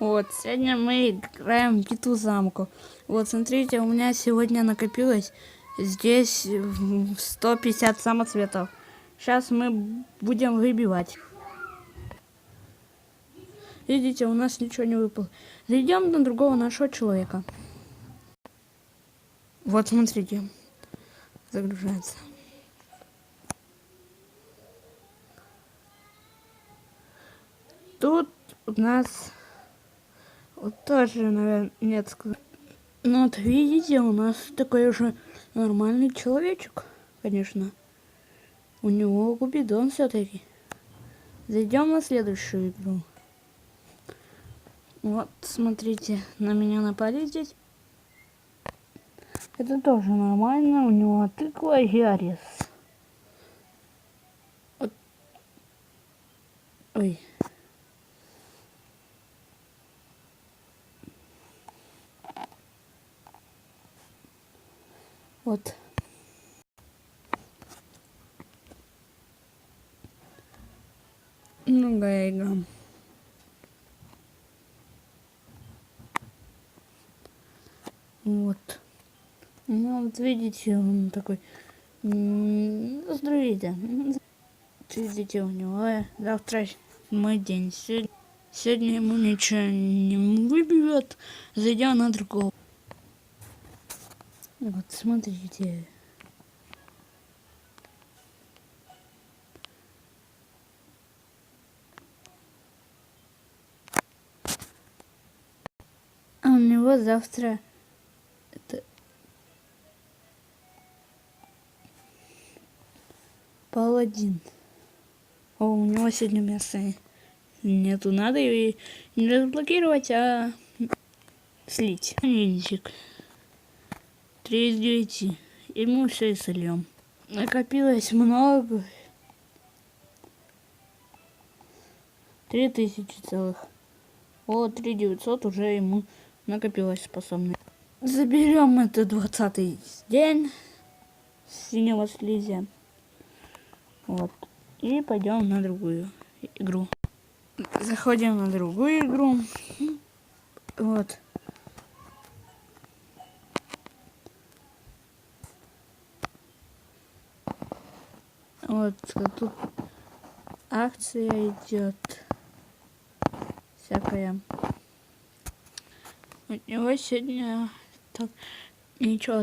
Вот, сегодня мы играем в Битву замку. Вот, смотрите, у меня сегодня накопилось здесь м, 150 самоцветов. Сейчас мы будем выбивать. Видите, у нас ничего не выпало. Зайдем на другого нашего человека. Вот, смотрите. Загружается. Тут у нас вот тоже, наверное, нет. Ну вот видите, у нас такой уже нормальный человечек, конечно. У него губидон все-таки. Зайдем на следующую игру. Вот, смотрите, на меня напали здесь. Это тоже нормально, у него тыква и. Вот. Ой. Вот. Другая игра. Вот. Ну, вот видите, он такой... м, Здравейте. Видите, у него э, завтра мой день. Сегодня, сегодня ему ничего не выбьет. Зайдем на другого. Вот, смотрите. А у него завтра это паладин. О, у него сегодня мяса нету. Надо ее не разблокировать, а слить. Нельзик. Три из девяти. И мы все и сольем. Накопилось много. Три тысячи целых. О, три девятьсот уже ему накопилось способный. Заберем это двадцатый день синего слизя. Вот. И пойдем на другую игру. Заходим на другую игру. Вот. Вот тут акция идет. Всякая. У него сегодня так ничего.